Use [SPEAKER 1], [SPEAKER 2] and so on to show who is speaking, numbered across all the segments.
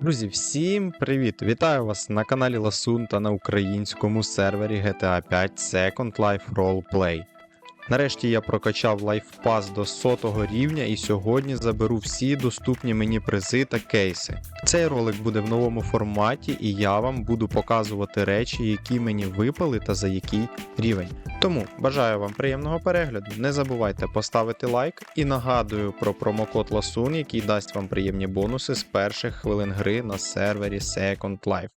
[SPEAKER 1] Друзі, всім привіт! Вітаю вас на каналі Ласун та на українському сервері GTA 5 Second Life Roleplay. Нарешті я прокачав лайфпас до сотого рівня і сьогодні заберу всі доступні мені призи та кейси. Цей ролик буде в новому форматі, і я вам буду показувати речі, які мені випали та за який рівень. Тому бажаю вам приємного перегляду. Не забувайте поставити лайк і нагадую про промокод Ласун, який дасть вам приємні бонуси з перших хвилин гри на сервері Second Life.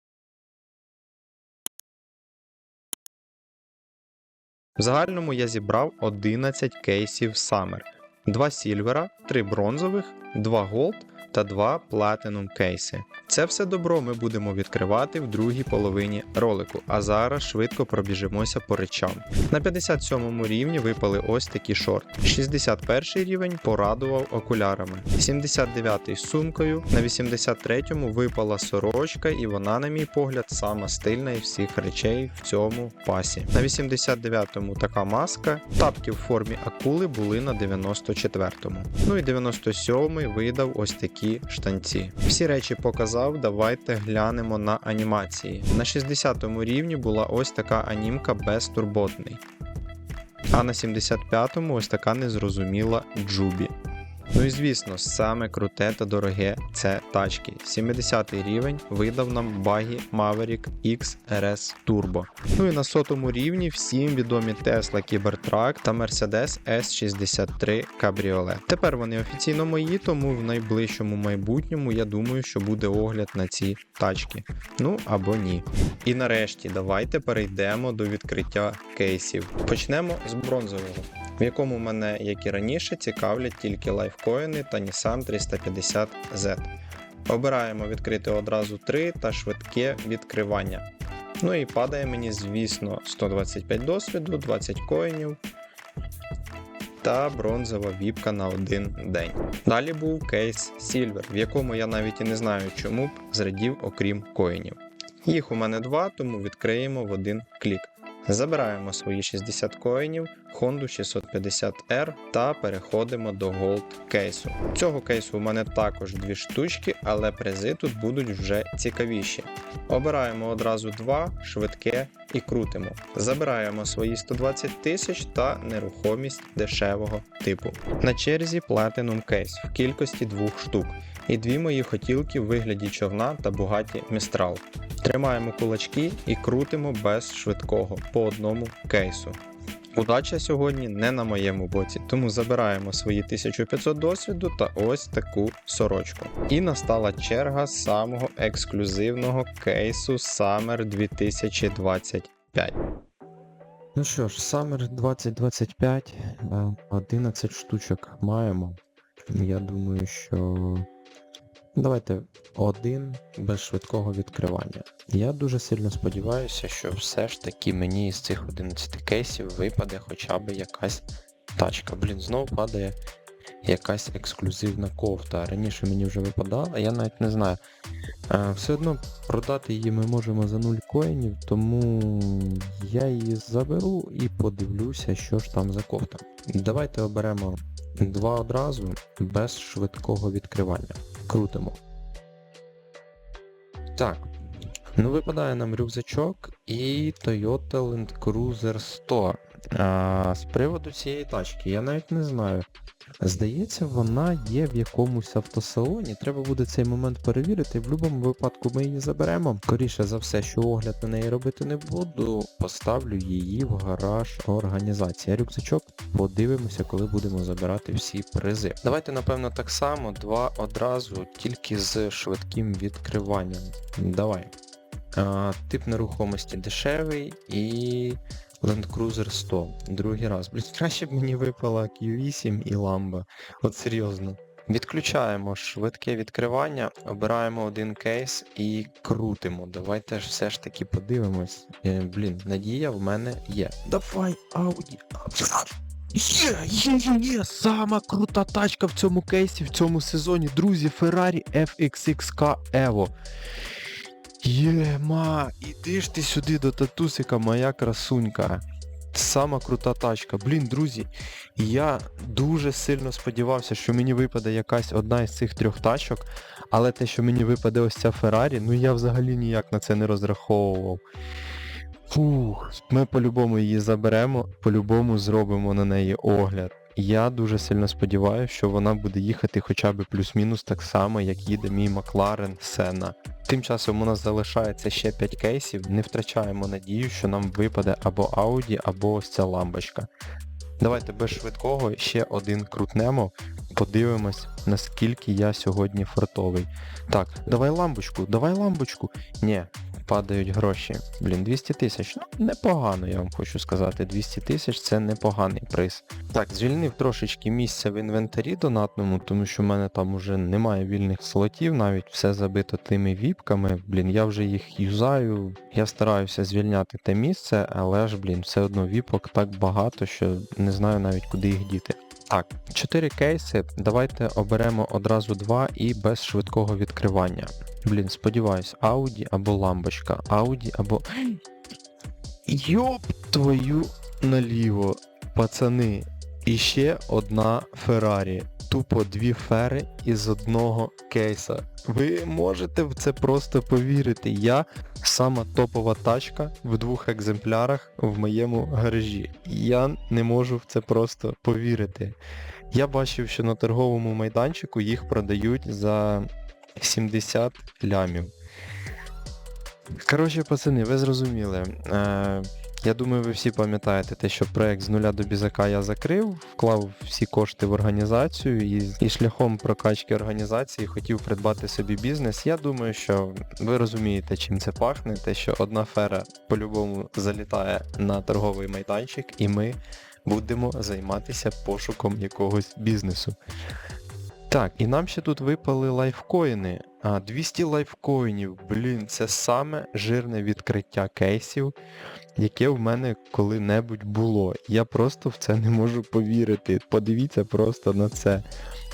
[SPEAKER 1] В загальному я зібрав 11 кейсів Summer, 2 сільвера, 3 бронзових, 2 голд та 2 платинум кейси. Це все добро ми будемо відкривати в другій половині ролику, а зараз швидко пробіжимося по речам. На 57 рівні випали ось такі шорти. 61 рівень порадував окулярами, 79 з сумкою, на 83-му випала сорочка, і вона, на мій погляд, сама стильна із всіх речей в цьому пасі. На 89-му така маска, тапки в формі акули були на 94-му. Ну і 97-й видав ось такі штанці. Всі речі показав, давайте глянемо на анімації. На 60-му рівні була ось така анімка безтурботний. А на 75-му ось така незрозуміла Джубі. Ну і звісно, саме круте та дороге це тачки. 70 рівень видав нам багі Maverick X RS Turbo. Ну і на сотому рівні всім відомі Tesla Cybertruck та Mercedes S63 Cabriolet. Тепер вони офіційно мої, тому в найближчому майбутньому я думаю, що буде огляд на ці тачки. Ну або ні. І нарешті давайте перейдемо до відкриття кейсів. Почнемо з бронзового в якому мене, як і раніше, цікавлять тільки лайфкоїни та Nissan 350Z. Обираємо відкрити одразу 3 та швидке відкривання. Ну і падає мені, звісно, 125 досвіду, 20 коїнів та бронзова віпка на один день. Далі був кейс Silver, в якому я навіть і не знаю, чому б зрадів, окрім коїнів. Їх у мене два, тому відкриємо в один клік. Забираємо свої 60 коїнів, Honda 650R та переходимо до Gold кейсу. Цього кейсу у мене також дві штучки, але призи тут будуть вже цікавіші. Обираємо одразу два, швидке і крутимо. Забираємо свої 120 тисяч та нерухомість дешевого типу. На черзі Platinum кейс в кількості двох штук. І дві мої хотілки в вигляді човна та Bugatti Mistral. Тримаємо кулачки і крутимо без швидкого по одному кейсу. Удача сьогодні не на моєму боці, тому забираємо свої 1500 досвіду та ось таку сорочку. І настала черга самого ексклюзивного кейсу Summer 2025.
[SPEAKER 2] Ну що ж, Summer 2025, е, 11 штучок маємо. Я думаю, що давайте один без швидкого відкривання. Я дуже сильно сподіваюся, що все ж таки мені із цих 11 кейсів випаде хоча б якась тачка. Блін, знову падає якась ексклюзивна кофта. Раніше мені вже випадала, я навіть не знаю. Е, Все одно продати її ми можемо за 0 коїнів, тому я її заберу і подивлюся, що ж там за кофта. Давайте оберемо два одразу без швидкого відкривання. Крутимо. Так. Ну, випадає нам рюкзачок і Toyota Land Cruiser 100. А, з приводу цієї тачки, я навіть не знаю. Здається, вона є в якомусь автосалоні. Треба буде цей момент перевірити. В будь-якому випадку ми її заберемо. Скоріше за все, що огляд на неї робити не буду, поставлю її в гараж організації. Рюкзачок подивимося, коли будемо забирати всі призи. Давайте, напевно, так само, два одразу, тільки з швидким відкриванням. Давай. А, тип нерухомості дешевий і Land Cruiser 100. Другий раз. Блін, краще б мені випала Q8 і Lamba. От серйозно. Відключаємо швидке відкривання, обираємо один кейс і крутимо. Давайте ж все ж таки подивимось. Е, блін, надія в мене є. Давай, Ауді. Є, є, є, є! Сама крута тачка в цьому кейсі, в цьому сезоні. Друзі, Ferrari FXXK Evo. Єма, іди ж ти сюди до татусика, моя красунька. сама крута тачка. Блін, друзі, я дуже сильно сподівався, що мені випаде якась одна із цих трьох тачок, але те, що мені випаде ось ця Феррарі, ну я взагалі ніяк на це не розраховував. Фух, ми по-любому її заберемо, по-любому зробимо на неї огляд. Я дуже сильно сподіваюся, що вона буде їхати хоча б плюс-мінус так само, як їде мій Макларен Сена. Тим часом у нас залишається ще 5 кейсів, не втрачаємо надію, що нам випаде або Audi, або ось ця лампочка. Давайте без швидкого ще один крутнемо, подивимось, наскільки я сьогодні фартовий. Так, давай лампочку, давай лампочку. Ні, падають гроші. Блін, 200 тисяч. Ну, непогано, я вам хочу сказати. 200 тисяч це непоганий приз. Так, звільнив трошечки місця в інвентарі донатному, тому що в мене там уже немає вільних слотів, навіть все забито тими віпками. Блін, я вже їх юзаю. Я стараюся звільняти те місце, але ж, блін, все одно віпок так багато, що не знаю навіть куди їх діти. Так, 4 кейси, давайте оберемо одразу два і без швидкого відкривання. Блін, сподіваюсь, Ауді або лампочка. Ауді або. Йоп твою наліво, пацани. І ще одна Феррарі. Тупо дві фери із одного кейса. Ви можете в це просто повірити. Я сама топова тачка в двох екземплярах в моєму гаражі. Я не можу в це просто повірити. Я бачив, що на торговому майданчику їх продають за 70 лямів. Коротше, пацани, ви зрозуміли. Я думаю, ви всі пам'ятаєте те, що проект з нуля до бізака я закрив, вклав всі кошти в організацію і, і шляхом прокачки організації хотів придбати собі бізнес. Я думаю, що ви розумієте, чим це пахне, те, що одна фера по-любому залітає на торговий майданчик, і ми будемо займатися пошуком якогось бізнесу. Так, і нам ще тут випали лайфкоїни. А, 200 лайфкоїнів, блін, це саме жирне відкриття кейсів, яке в мене коли-небудь було. Я просто в це не можу повірити. Подивіться просто на це.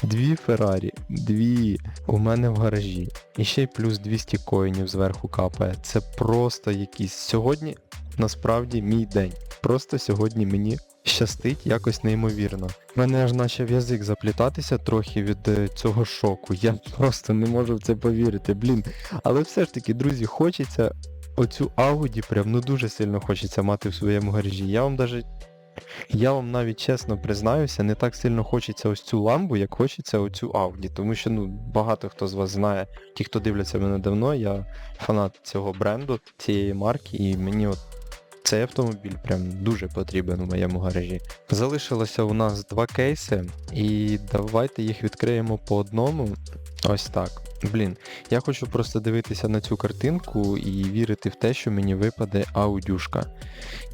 [SPEAKER 2] Дві Феррарі, дві у мене в гаражі. І ще й плюс 200 коїнів зверху капає. Це просто якийсь. Сьогодні насправді мій день. Просто сьогодні мені щастить якось неймовірно. В мене аж почав язик заплітатися трохи від е, цього шоку. Я просто не можу в це повірити, блін. Але все ж таки, друзі, хочеться оцю Ауді прям ну дуже сильно хочеться мати в своєму гаражі. Я вам даже. Я вам навіть чесно признаюся, не так сильно хочеться ось цю ламбу, як хочеться оцю Audi. Тому що ну, багато хто з вас знає, ті, хто дивляться мене давно, я фанат цього бренду, цієї марки, і мені от цей автомобіль прям дуже потрібен у моєму гаражі. Залишилося у нас два кейси, і давайте їх відкриємо по одному. Ось так. Блін, я хочу просто дивитися на цю картинку і вірити в те, що мені випаде аудюшка.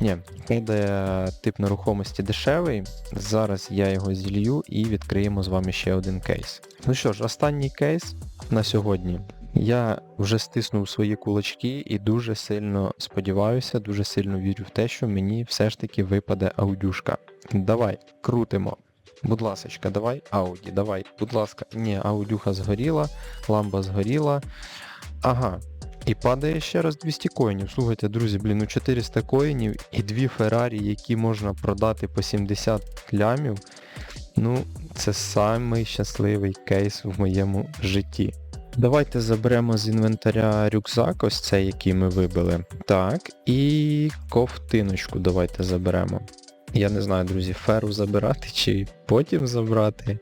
[SPEAKER 2] Ні, йде тип нерухомості дешевий. Зараз я його зілью і відкриємо з вами ще один кейс. Ну що ж, останній кейс на сьогодні. Я вже стиснув свої кулачки і дуже сильно сподіваюся, дуже сильно вірю в те, що мені все ж таки випаде аудюшка. Давай, крутимо. Будь ласочка, давай, Ауді, давай, будь ласка. Ні, аудюха згоріла, ламба згоріла. Ага. І падає ще раз 200 коїнів. Слухайте, друзі, блін, ну 400 коїнів і дві Феррарі, які можна продати по 70 лямів. Ну, це самий щасливий кейс в моєму житті. Давайте заберемо з інвентаря рюкзак, ось цей, який ми вибили. Так, і ковтиночку давайте заберемо. Я не знаю, друзі, феру забирати чи потім забрати.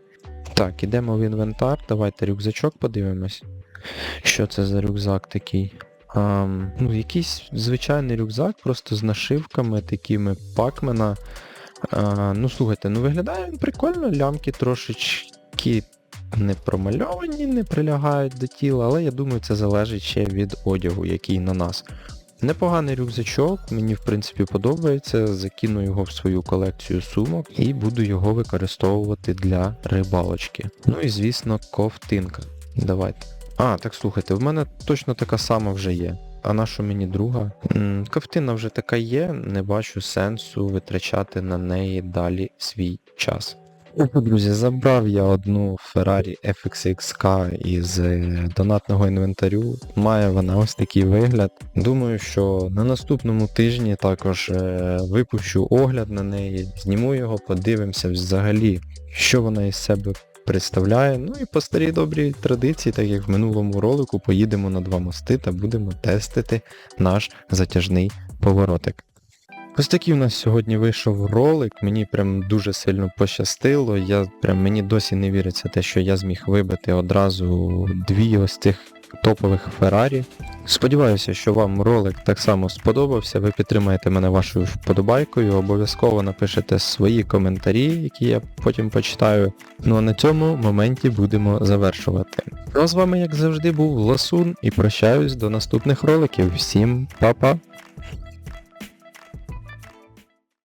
[SPEAKER 2] Так, ідемо в інвентар, давайте рюкзачок подивимось. Що це за рюкзак такий? Ам, ну, якийсь звичайний рюкзак, просто з нашивками такими пакмена. А, ну слухайте, ну виглядає він прикольно, лямки трошечки не промальовані, не прилягають до тіла, але я думаю, це залежить ще від одягу, який на нас. Непоганий рюкзачок, мені в принципі подобається, закину його в свою колекцію сумок і буду його використовувати для рибалочки. Ну і звісно, ковтинка. Давайте. А, так слухайте, в мене точно така сама вже є. А на що мені друга? М, Ковтина вже така є, не бачу сенсу витрачати на неї далі свій час. Опа, друзі, забрав я одну Ferrari FXXK із е, донатного інвентарю. Має вона ось такий вигляд. Думаю, що на наступному тижні також е, випущу огляд на неї, зніму його, подивимося взагалі, що вона із себе представляє. Ну і по старій добрій традиції, так як в минулому ролику, поїдемо на два мости та будемо тестити наш затяжний поворотик. Ось такий у нас сьогодні вийшов ролик, мені прям дуже сильно пощастило. Я прям мені досі не віриться те, що я зміг вибити одразу дві ось цих топових Феррарі. Сподіваюся, що вам ролик так само сподобався. Ви підтримаєте мене вашою вподобайкою, обов'язково напишете свої коментарі, які я потім почитаю. Ну а на цьому моменті будемо завершувати. Ну а з вами, як завжди, був Ласун і прощаюсь до наступних роликів. Всім па-па!